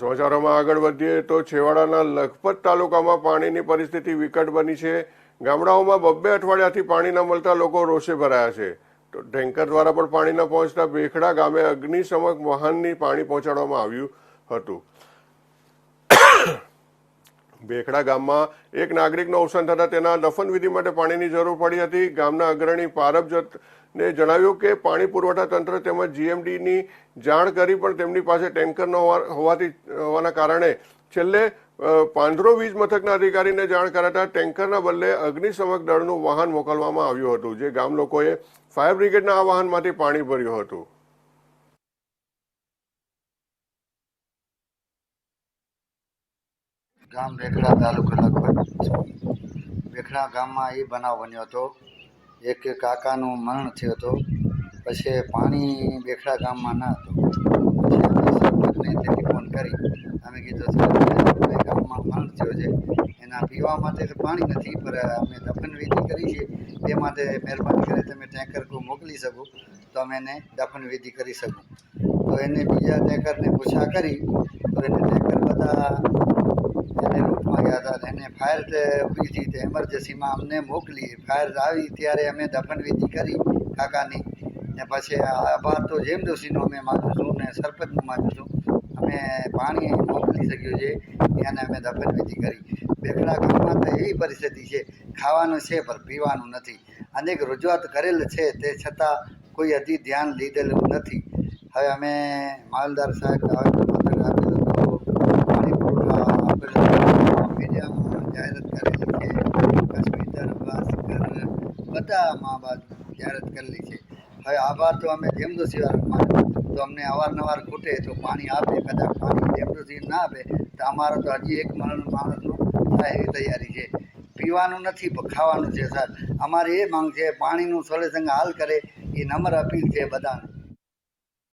સમાચારોમાં આગળ વધીએ તો છેવાડાના લખપત તાલુકામાં પાણીની પરિસ્થિતિ વિકટ બની છે. ગામડાઓમાં બબ્બે અઠવાડિયાથી પાણી ન મળતા લોકો રોષે ભરાયા છે. તો ટેન્કર દ્વારા પણ પાણી ન પહોંચતા બેખડા ગામે અગ્નિશમક વાહનની પાણી પહોંચાડવામાં આવ્યું હતું. બેખડા ગામમાં એક નાગરિકનું અવસાન થતાં તેના દફનવિધિ માટે પાણીની જરૂર પડી હતી. ગામના અગ્રણી પારબજતને જણાવ્યું કે પાણી પુરવઠા તંત્ર તેમજ જીએમડીની જાણ કરી પણ તેમની પાસે ટેન્કર ન હોવાથી હોવાના કારણે છેલ્લે પાંદરો વીજ મથકના અધિકારીને જાણ કરાતા ટેન્કરના બદલે અગ્નિશમક દળનું વાહન મોકલવામાં આવ્યું હતું, જે ગામ લોકોએ ફાયર બ્રિગેડના આ વાહનમાંથી પાણી ભર્યું હતું. ગામ રેખડા તાલુકો લગભગ રેખડા ગામમાં એ બનાવ બન્યો હતો. એક કાકાનું મરણ થયું હતું. પછી પાણી બેખડા ગામમાં ના હતું. અમે કરી. અમે કીધું ગામમાં મરણ થયો છે. એના પીવા માટે તો પાણી નથી, પણ અમે દફનવિધિ કરી છે. તે માટે મહેરબાની કરી તમે ટેન્કર મોકલી શકો, તો અમે એને દફનવિધિ કરી શકું. તો એને બીજા ટેન્કરને પૂછા કરી. તો એને ટેન્કર બધા એને રૂટમાં ગયા હતા એને ફાયર ઊભી હતી તે એમરજન્સીમાં અમને મોકલી. ફાયર આવી ત્યારે અમે દફનવિધિ કરી કાકાની. ને પછી આભાર તો જેમ દોશીનો અમે માનું છું ને સરપંચનું માનું છું, અમે પાણી મોકલી શક્યું છે એને અમે દફનવિધિ કરી. બેખડા ગામમાં તો એવી પરિસ્થિતિ છે, ખાવાનું છે પણ પીવાનું નથી. અનેક રજૂઆત કરેલ છે તે છતાં કોઈ હજી ધ્યાન લીધેલું નથી. હવે અમે માલદાર સાહેબ આપેલું તો પાણી પુરવઠા આપેલો મીડિયામાં જાહેરાત કરેલી છે કસ્મિટર ભાસ્કર બધા મા બાપ જાહેરાત કરેલી છે. હવે આભાર તો અમે જેમદોશી માનું તો અમને અવારનવાર ખૂટે તો પાણી આપે, કદાચ પાણી જેમદોશી ના આપે, તો અમારો તો હજી એક મરણ માણસનું થાય એવી તૈયારી છે. પીવાનું નથી ખાવાનું છે સર અમારી એ માંગ છે, પાણીનું સોલ્યુશન હાલ કરે, એ નમ્ર અપીલ છે બધાને.